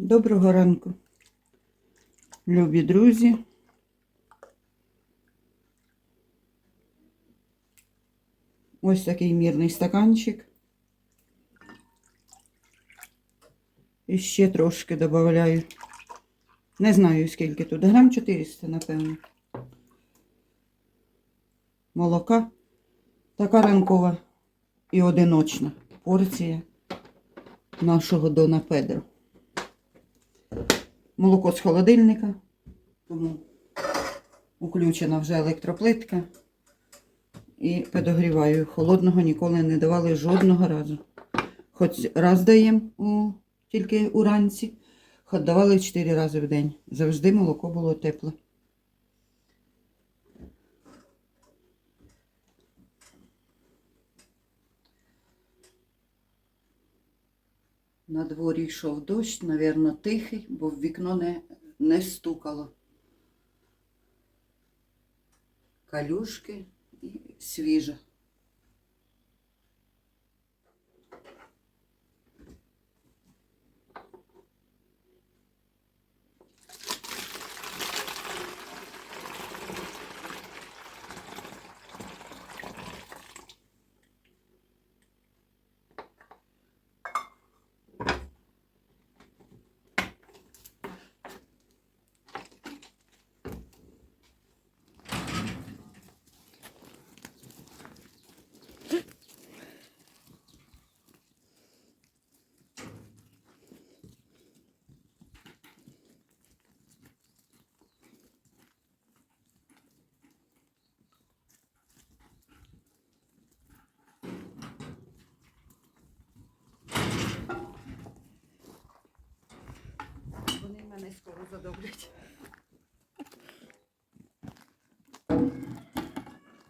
Доброго ранку, любі друзі. Ось такий мірний стаканчик. І ще трошки додаю. Не знаю скільки тут. Грам 400, напевно. Молока. Така ранкова і одиночна порція нашого Дона Педро. Молоко з холодильника, тому включена вже електроплитка. І подогріваю. Холодного ніколи не давали жодного разу. Хоч раз даємо тільки уранці, хоч давали 4 рази в день. Завжди молоко було тепле. На дворі йшов дощ, навірно, тихий, бо в вікно не, не стукало. Калюшки і свіже. Вони мене.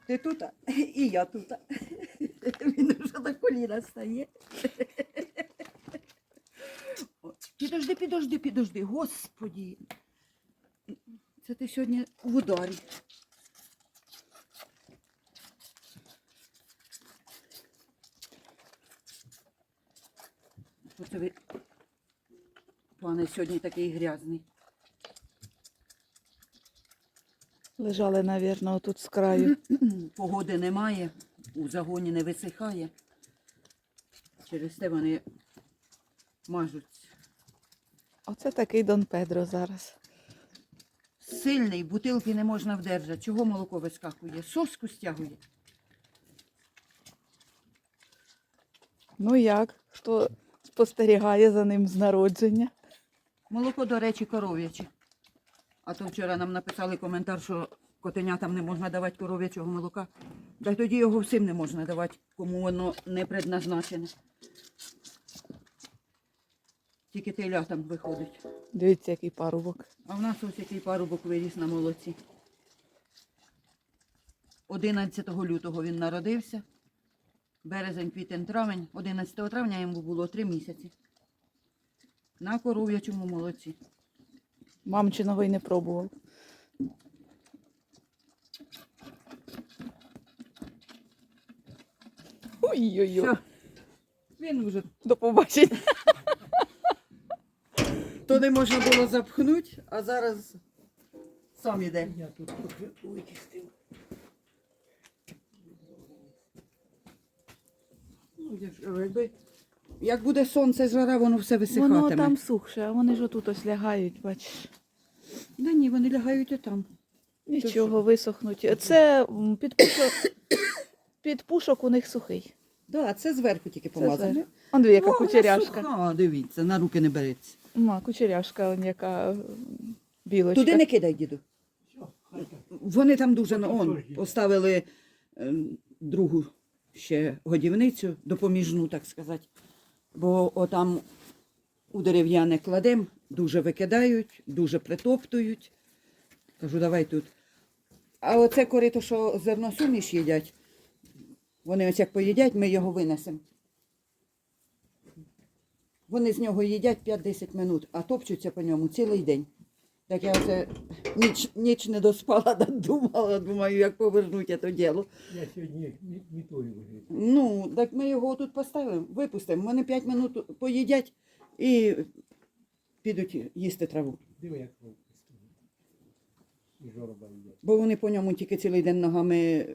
Ти тут, і я тут. Він вже на коліна стає. Підожди, підожди, підожди, господі. Це ти сьогодні в ударі. Оце ви, пане, сьогодні такий грязний. Лежали, навірно, отут з краю. Погоди немає, у загоні не висихає. Через те вони мажуть. Оце такий Дон Педро зараз. Сильний, бутилки не можна вдержати. Чого молоко вискакує? Соску стягує. Ну як? Хто спостерігає за ним з народження? Молоко, до речі, коров'яче. А то вчора нам написали коментар, що котенятам не можна давати коров'ячого молока. Та тоді його всім не можна давати, кому воно не предназначене. Тільки телятам виходить. Дивіться, який парубок. А в нас ось який парубок виріс на молоці. 11 лютого він народився. Березень, квітень, травень. 11 травня йому було 3 місяці. На коров'ячому молоці. Мамчиного й не пробував. Ой-ой-ой. Він вже До побачення. то не можна було запхнути, а зараз сам іде. Я тут вичистив. Ну, як буде сонце, жара, воно все висихатиме. Воно там сухше, а вони ж отут ось лягають, бачиш. Да ні, вони лягають і там. Нічого, висохнуть. Це м, під пушок, під пушок у них сухий. Да, це зверху тільки помазано. Он дві, яка О, вона кучеряшка. суха, дивіться, на руки не береться. Ма, кучеряшка, он яка м, білочка. Туди не кидай, діду. Вони там дуже Ну, он, поставили е, другу ще годівницю, допоміжну, так сказати. Бо отам у дерев'яне кладем, дуже викидають, дуже притоптують. Кажу, давай тут. А оце корито, що зерно суміш їдять, вони ось як поїдять, ми його винесемо. Вони з нього їдять 5-10 минут, а топчуться по ньому цілий день. Так я оце ніч, ніч не доспала, думала, думаю, як повернути це діло. Я сьогодні не, не той вже. Ну, так ми його тут поставимо, випустимо. Вони 5 минут поїдять і підуть їсти траву. Диви, як. І жороба йде. Бо вони по ньому тільки цілий день ногами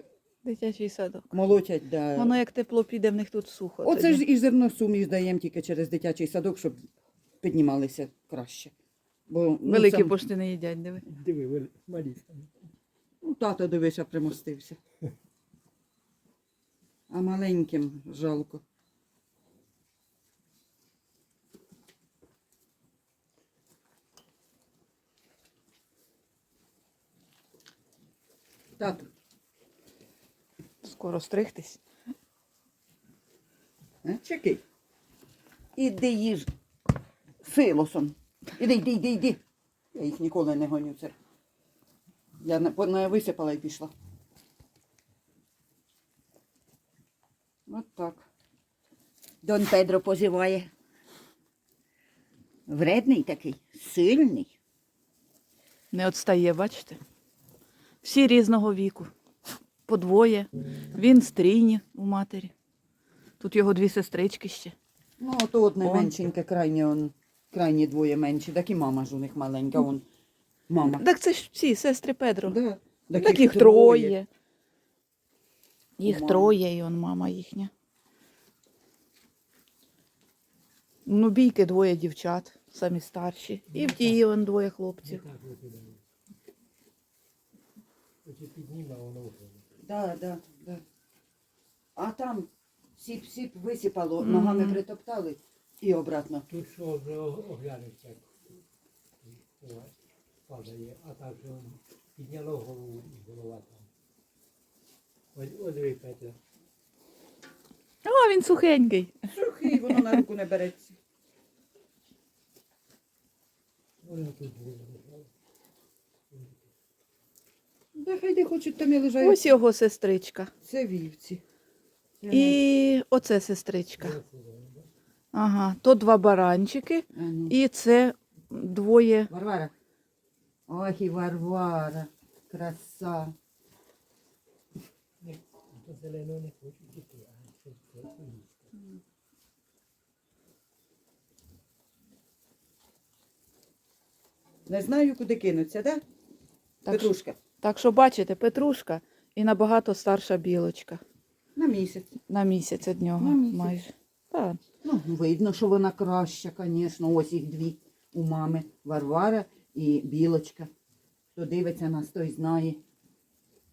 Дитячий садок. молотять. Да. Воно як тепло піде, в них тут сухо. Оце тоді. ж і зерносуміш даємо тільки через дитячий садок, щоб піднімалися краще. Бо, ну, Великі сам- пошти не їдять, диви. Диви, вели- малі. Ну, тато дивися, примостився. А маленьким жалко. Тату, Скоро стригтись. чекай. Іди їж силосом. Іди, іди, іди, іди. Я їх ніколи не гоню це. Я на, висипала і пішла. От так. Дон Педро позиває. Вредний такий, сильний. Не відстає, бачите? Всі різного віку. По двоє. Він стрійні у матері. Тут його дві сестрички ще. Ну, то одне Он. меншеньке, крайні, он, крайні двоє менші, так і мама ж у них маленька, он мама. Так це ж всі сестри Педро. Да. Так їх троє. Їх Мама. троє, і он мама їхня. Ну, бійки двоє дівчат, самі старші. І в тії он двоє Не хлопців. Хоче підніме, а воно вже. Да, да, да. А там сіп-сіп висипало, Мгм. ногами притоптали і обратно. Тут що вже оглянеться, як падає, а так же он підняло голову і голова там. Ось, ось диви, Петя. О, він сухенький. Сухий, воно на руку не береться. Воно тут було. лежало. Да хай де хочуть, там і лежать. Ось його сестричка. Це вівці. І оце сестричка. Ага, то два баранчики, А ну. і це двоє. Варвара. Ох і Варвара. Краса. Не знаю, куди кинуться, да? Так, Петрушка. Так що бачите, Петрушка і набагато старша білочка. На місяць. На місяць від нього На місяць. майже. Так. Ну, видно, що вона краща, звісно. Ось їх дві у мами. Варвара і Білочка. Хто дивиться нас, той знає.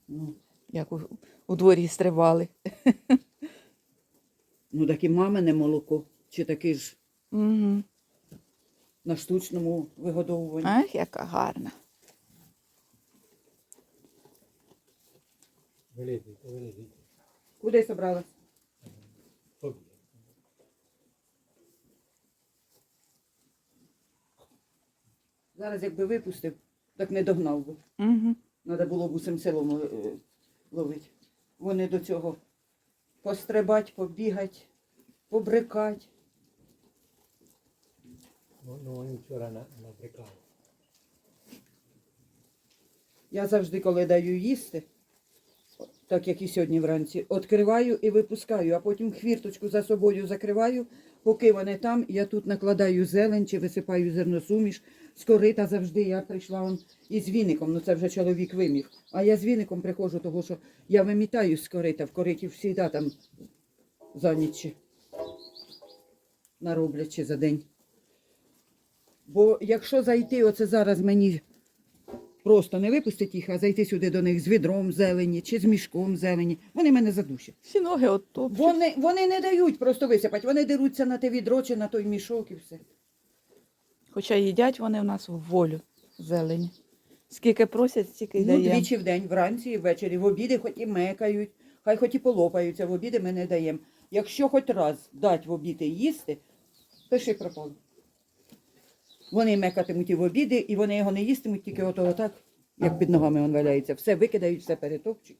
Ну, Як у, у дворі стрибали. ну таке мамине молоко. Чи таке ж Угу. на штучному вигодовуванні. Ах, яка гарна. Вилізіть, вилізіть. Куди собралась? Побіг. Зараз якби випустив, так не догнав би. Угу. Треба було б усім селом е, ловити. Вони до цього пострибать, побігать, побрикать. Ну, ну вони вчора на, набрикали. Я завжди, коли даю їсти, так як і сьогодні вранці, відкриваю і випускаю, а потім хвірточку за собою закриваю, поки вони там, я тут накладаю зелень чи висипаю зерносуміш. З корита завжди я прийшла он із віником, ну це вже чоловік вимів. А я з віником приходжу, того що я вимітаю з корита, в кориті завжди там за ніч нароблять за день. Бо якщо зайти, оце зараз мені просто не випустити їх, а зайти сюди до них з відром зелені чи з мішком зелені, вони мене задушать. Всі ноги от топчуть. Вони, вони не дають просто висипати, вони деруться на те відро чи на той мішок і все. Хоча їдять вони в нас в волю зелені. Скільки просять, стільки й Ну, даємо. двічі в день, вранці і ввечері. В обіди хоч і мекають, хай хоч і полопаються, в обіди ми не даємо. Якщо хоч раз дать в обіди їсти, пиши пропало. Вони мекатимуть і в обіди, і вони його не їстимуть, тільки ото отак, як під ногами він валяється. Все викидають, все перетопчуть.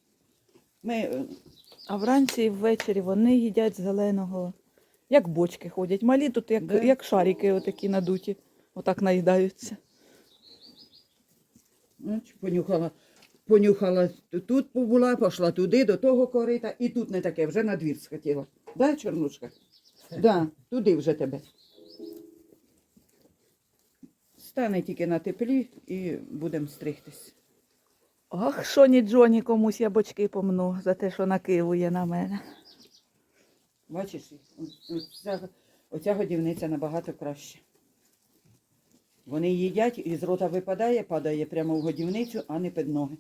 Ми е, А вранці і ввечері вони їдять зеленого, як бочки ходять. Малі тут як, Да. як шарики отакі надуті. Отак наїдаються. Понюхала, понюхала тут побула, пішла туди, до того корита, і тут не таке, вже на двір схотіла. Да, Чорнушка? Да, туди вже тебе. Стане тільки на теплі і будемо стригтись. Ох, Шоні Джоні комусь я бочки помну за те, що накивує на мене. Бачиш, оця, оця годівниця набагато краще. Вони їдять і з рота випадає, падає прямо в годівницю, а не під ноги.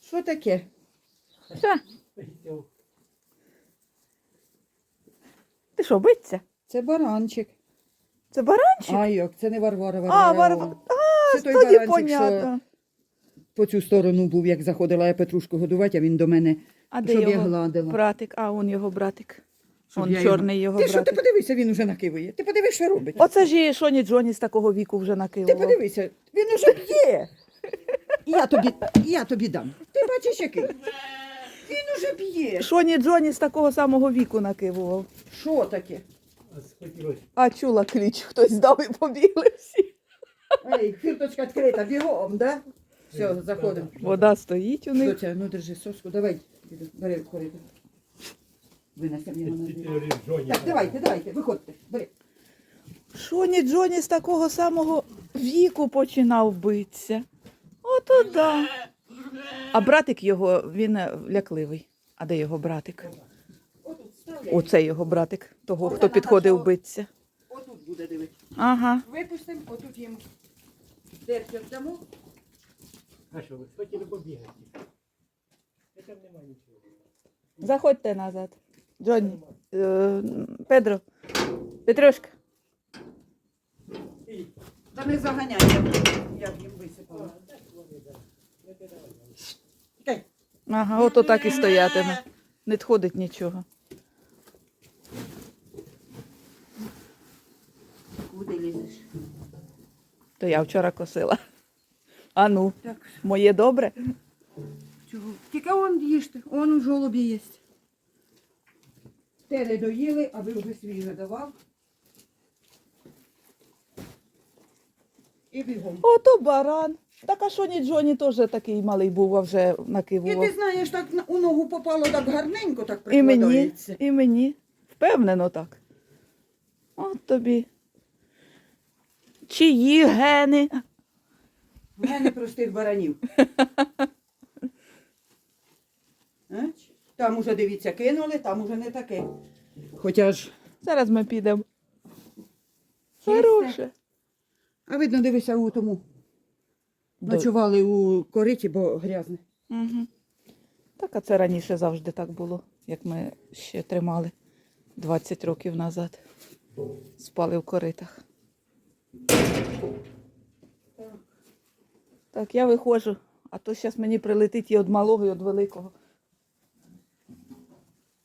Що таке? Що? Ти що, биться? Це баранчик. Це баранчик? А як, це не Варвара А, Варвара. Варвара. А, Це той тоді баранчик, що по цю сторону був, як заходила я Петрушку годувати, а він до мене, А де щоб я його гладила. братик? А, он його братик. Щоб Он я чорний його Ти що, ти братик. подивися, він уже накивує. Ти подивись, що робить. Оце ж і Шоні Джоні з такого віку вже Ти подивися, він уже б'є. Я тобі, я тобі дам. Ти бачиш, який? Він уже б'є. Шоні Джоні з такого самого віку накивував. Що таке? А чула кліч, хтось дав і побігли всі. Ей, фірточка відкрита, бігом, да? Все, заходимо. Вода стоїть у них. Доця, ну держи соску, давай. Бери в коридор. Винесемо його на двір. Так, давайте, давайте, виходьте, бери. Шоні Джоні з такого самого віку починав битися. Ото да. А братик його, він лякливий. А де його братик? Оце його братик, того, хто підходив битися. Отут буде дивитися. Ага. Випустимо, отут їм дерки віддамо. А що, ви хотіли побігати? Там нема нічого. Заходьте назад. Джоні. Е, Педро. Петрюшка. Та не заганяй, я б- я б їм висипала. Ага, ото так і стоятиме. Не відходить нічого. Куди лізеш? То я вчора косила. А ну, Так, моє добре? чого? Тільки он їжте, он у жолобі є. Те не доїли, аби вже свіже давав. І бігом. Ото баран. Так а Шоні Джоні теж такий малий був, а вже І накивував. ти знаєш, так у ногу попало так гарненько, так І мені, прикладається. і мені. Впевнено так. От тобі. Чиї гени? Мене простих баранів. Там уже, дивіться, кинули, там уже не таке. Хоча ж, Зараз ми підемо. Хороше. а видно, дивися у тому. Ночували у кориті, бо грязне. Угу. Так, а це раніше завжди так було, як ми ще тримали 20 років назад. Спали в коритах. Так, я виходжу, а то зараз мені прилетить і від малого, і від великого.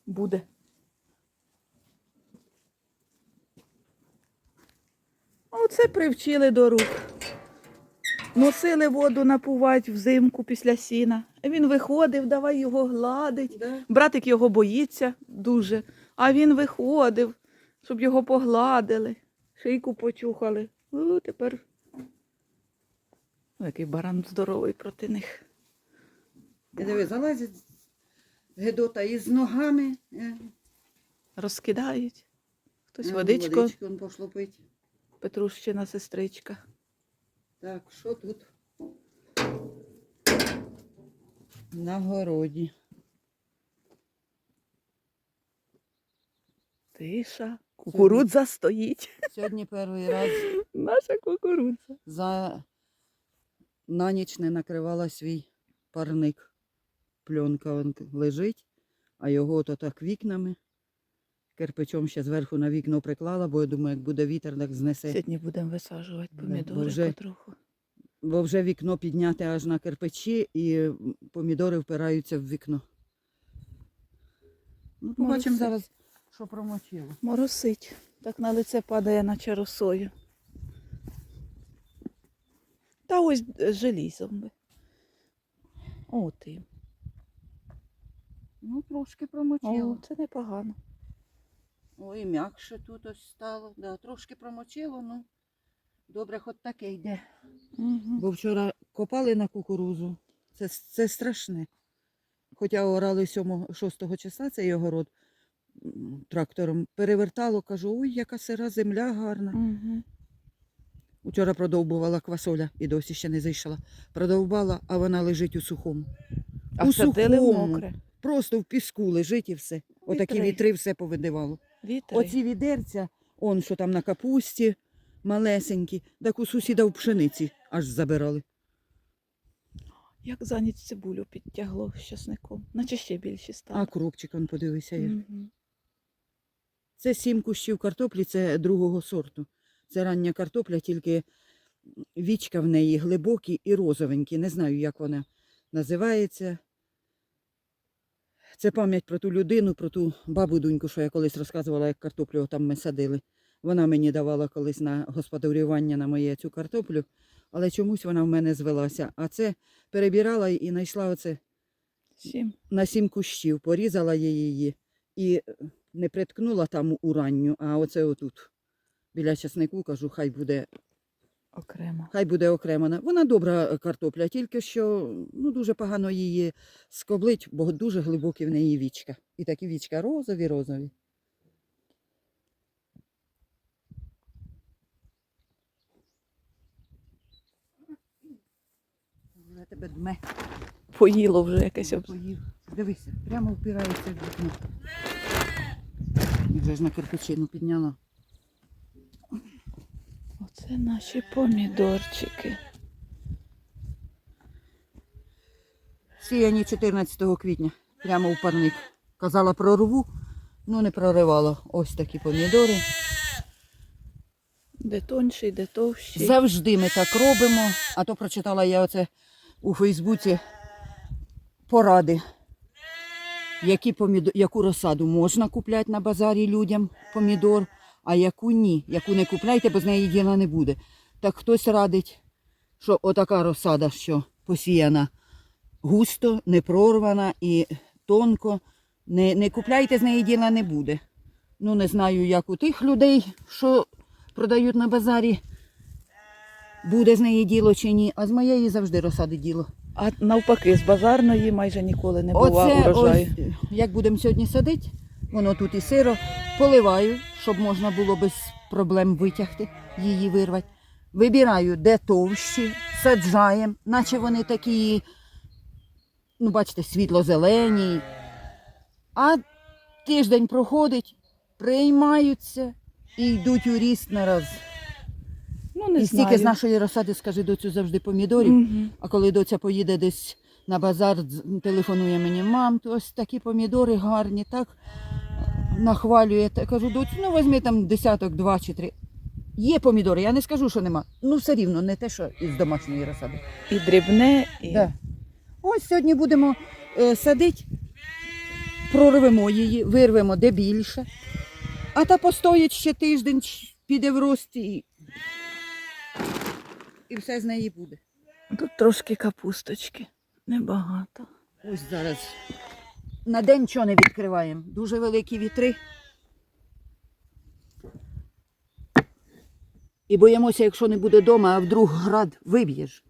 Буде. Оце привчили до рук. Носили воду напувати взимку після сіна. Він виходив, давай його гладить. Да? Братик його боїться дуже, а він виходив, щоб його погладили, шийку почухали. О, тепер О, який баран здоровий проти них. Диви, залазить Гедота із ногами. е, Розкидають. Хтось е, водичку, Водичку он пошло пить. Петрущина сестричка. Так, що тут? На городі. Тиша. Кукурудза стоїть. Сьогодні перший раз Наша кукурудза. за на ніч не накривала свій парник. Пленка он лежить, а його то так вікнами. Кирпичом ще зверху на вікно приклала, бо я думаю, як буде вітер, так знесе. Сьогодні будемо висаджувати помідори вже- потроху. Бо вже вікно підняте аж на кирпичі і помідори впираються в вікно. Ну, побачимо зараз, що промочило. Моросить. Так на лице падає, наче росою. Та ось е, желізом би. О, ти. Ну, трошки О, промочило. це непогано. Ой, м'якше тут ось стало. Да, трошки промочило, ну добре, хоч таке йде. Угу. Бо вчора копали на кукурузу. Це, це страшне. Хоча орали 7-6 числа цей огород трактором, перевертало, кажу, ой, яка сира земля гарна. Угу. Учора продовбувала квасоля і досі ще не зайшла. Продовбала, а вона лежить у сухому. А у сухому. мокре. Просто в піску лежить і все. Отакі Вітри. вітри все повидивало. Вітри. Оці відерця, он що там на капусті, малесенькі, так у сусіда в пшениці аж забирали. Як за ніч цибулю підтягло з часником. Наче ще більші стало. А кропчик, он подивися. як. Мгм. Це сім кущів картоплі, це другого сорту. Це рання картопля, тільки вічка в неї глибокі і розовенькі. Не знаю, як вона називається. Це пам'ять про ту людину, про ту бабу дуньку, що я колись розказувала, як картоплю там ми садили. Вона мені давала колись на господарювання на моє цю картоплю, але чомусь вона в мене звелася. А це перебирала і знайшла оце Сім. на сім кущів, порізала я її і е, не приткнула там у ранню, а оце отут. Біля часнику кажу, хай буде, Окремо. хай буде окремо. Вона добра е, картопля, тільки що ну, дуже погано її скоблить, бо дуже глибокі в неї вічка. І такі вічка розові, розові. Вже тебе дме. Поїло вже якесь об... Поїв. Дивися, прямо впирається в вікно. І вже ж на кирпичину підняла. Оце наші помідорчики. Сіяні 14 квітня, прямо в парник. Казала прорву, ну не проривала. Ось такі помідори. Де тонший, де товщий. Завжди ми так робимо. А то прочитала я оце у Фейсбуці поради, які помідор, яку розсаду можна купляти на базарі людям помідор, а яку ні. Яку не купляйте, бо з неї діла не буде. Так хтось радить, що отака розсада, що посіяна густо, не прорвана і тонко. Не, не купляйте, з неї діла не буде. Ну, не знаю, як у тих людей, що продають на базарі, буде з неї діло чи ні, а з моєї завжди розсади діло. А навпаки, з базарної майже ніколи не бува урожаю. як будемо сьогодні садити, воно тут і сиро, поливаю, щоб можна було без проблем витягти, її вирвати. Вибираю, де товщі, саджаємо, наче вони такі, ну, бачите, світло-зелені. А тиждень проходить, приймаються і йдуть у ріст на раз. Ну, не і стільки знаю. з нашої розсади, скажи, доцю завжди помідорів. Мгм. А коли доця поїде десь на базар, телефонує мені, мам, то ось такі помідори гарні, так нахвалює. Та кажу, доцю, ну візьми там десяток, два чи три. Є помідори, я не скажу, що нема. Ну все рівно, не те, що із домашньої розсади. І дрібне, і Да. Ось сьогодні будемо е, садити, прорвемо її, вирвемо де більше. А та постоїть ще тиждень, піде в рост і, і все з неї буде. тут трошки капусточки. Небагато. Ось зараз на день нічого не відкриваємо. Дуже великі вітри. І боїмося, якщо не буде вдома, а вдруг град виб'єш.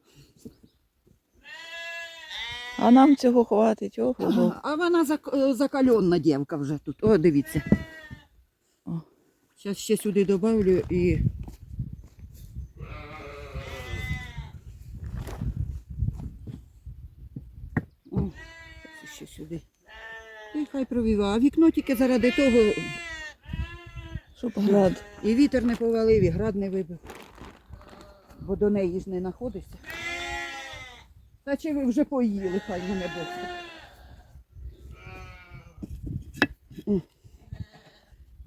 А нам цього хватить. Ого. А вона зак- е, закальонна дівка вже тут. О, дивіться. О. Зараз ще сюди добавлю і. О, ще сюди. І хай провіва. А вікно тільки заради того, Щоб град. і вітер не повалив, і град не вибив. Бо до неї ж не знаходишся. Та чи ви вже поїли, хай мене Бог.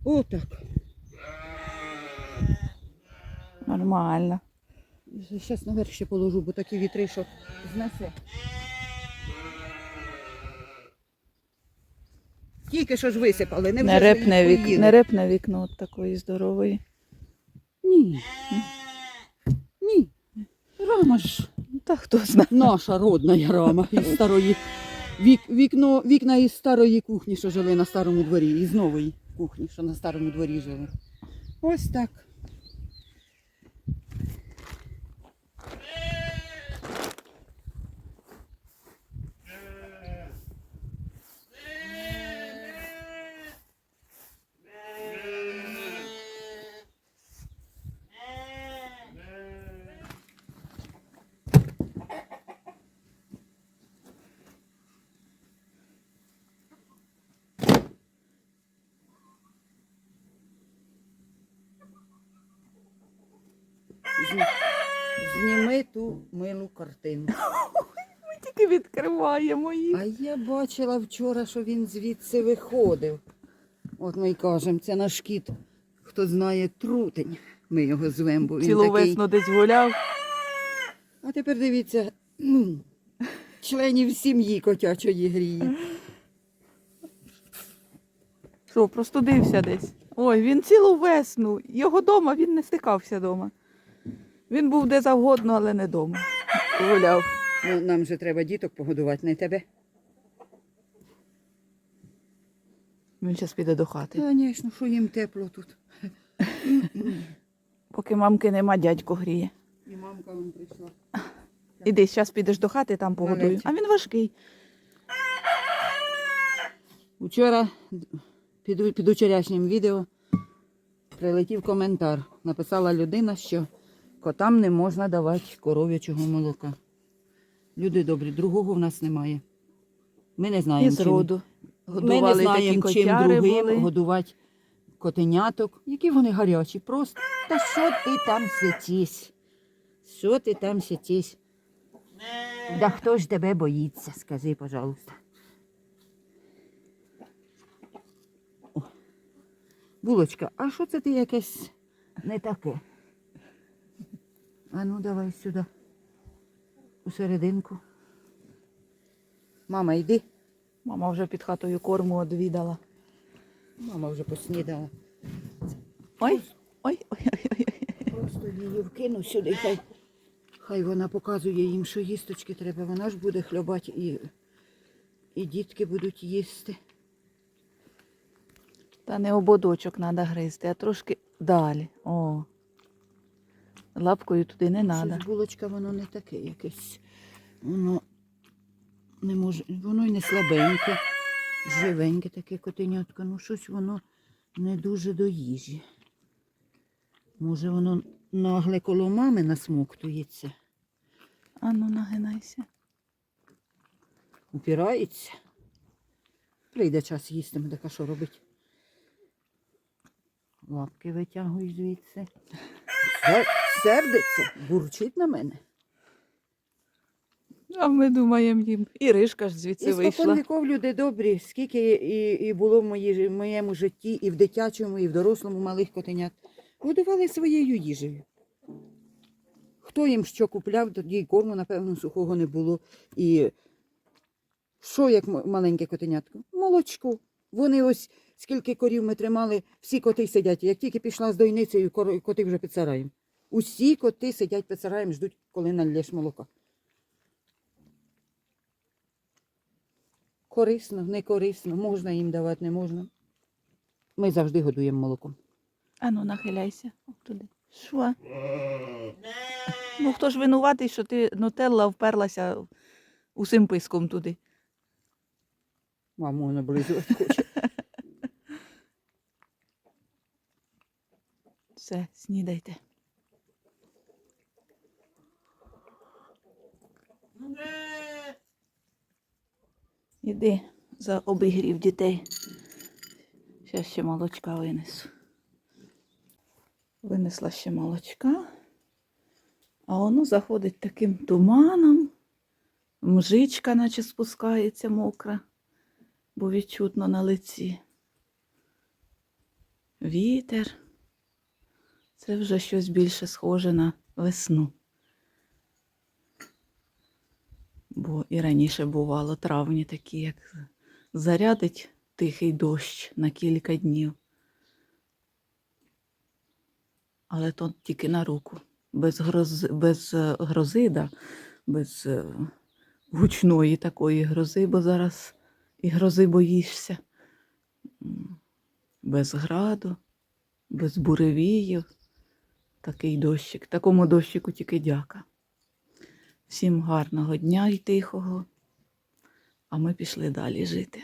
Отак. Нормально. Зараз наверх ще положу, бо такі вітри, що знесе. Тільки що ж висипали, не вже Не репне, вік... поїли. не репне вікно от такої здорової. Ні. Ні. Рама ж Та хто знає. наша родна рама із старої. Вік, вікно, вікна із старої кухні, що жили на старому дворі, із нової кухні, що на старому дворі жили. Ось так. Зніми ту милу картину. Ми Тільки відкриваємо їх. А я бачила вчора, що він звідси виходив. От ми й кажемо, це наш кіт, хто знає трутень. Ми його звемо, бо він Цілу такий. весну десь гуляв. А тепер дивіться, членів сім'ї котячої гріє. Що, простудився десь? Ой, він цілу весну. Його дома він не стикався дома. Він був де завгодно, але не дома. Гуляв. Ну, нам же треба діток погодувати, не тебе. Він зараз піде до хати. Звісно, що їм тепло тут. Поки мамки нема, дядько гріє. І мамка вон прийшла. Іди, зараз підеш до хати, там погодую. А він важкий. Вчора під, під вчорашнім відео прилетів коментар. Написала людина, що котам не можна давати коров'ячого молока. Люди добрі, другого в нас немає. Ми не знаємо. Із чим- роду. Ми не знаємо, чим другим були. годувати котеняток. Які вони гарячі, просто. Та що ти там сидиш? Що ти там сидиш? Да хто ж тебе боїться, скажи, пожалуйста. О. Булочка, а що це ти якесь не таке? А ну давай сюди. У серединку. Мама, йди. Мама вже під хатою корму одвідала. Мама вже поснідала. Ой, ой, ой, ой, ой. Просто її вкину сюди, хай, хай вона показує їм, що їсточки треба. Вона ж буде хльобати і, і дітки будуть їсти. Та не ободочок треба гризти, а трошки далі. О. Лапкою туди не треба. Булочка, воно не таке якесь. Воно не може, воно й не слабеньке, живеньке таке котенятко. Ну щось воно не дуже до їжі. Може, воно нагле коло мами насмоктується, Ану, нагинайся. упирається. Прийде час їстиме, так а що робить? Лапки витягуй звідси. Сер- Сердиться, бурчить на мене. А ми думаємо їм. І ришка ж звідси І вийшла. спокон віков люди добрі, скільки і, і було в моїй, в моєму житті, і в дитячому, і в дорослому малих котенят. Годували своєю їжею. Хто їм що купляв, тоді й корму, напевно, сухого не було. І що як маленьке котенятко? Молочко. Вони ось скільки корів ми тримали, всі коти сидять. Як тільки пішла з дойницею, коти вже під сараєм. Усі коти сидять під сараєм, ждуть, коли налєш молока. Корисно, не корисно, можна їм давати, не можна. Ми завжди годуємо молоком. Ану, нахиляйся. Туди. Що? Ну хто ж винуватий, що ти нутелла вперлася усім писком туди. Маму наблизувати хоче. Все, снідайте. Іди за обігрів дітей. Зараз ще молочка винесу. Винесла ще молочка, а воно заходить таким туманом. Мжичка, наче спускається мокра, бо відчутно на лиці. Вітер. Це вже щось більше схоже на весну. Бо і раніше бувало травні такі, як зарядить тихий дощ на кілька днів. Але то тільки на руку, без грози, без е, грози, да, без е, гучної такої грози, бо зараз і грози боїшся. Без граду, без буревіїв. Такий дощик. Такому дощику тільки дяка. Всім гарного дня і тихого. А ми пішли далі жити.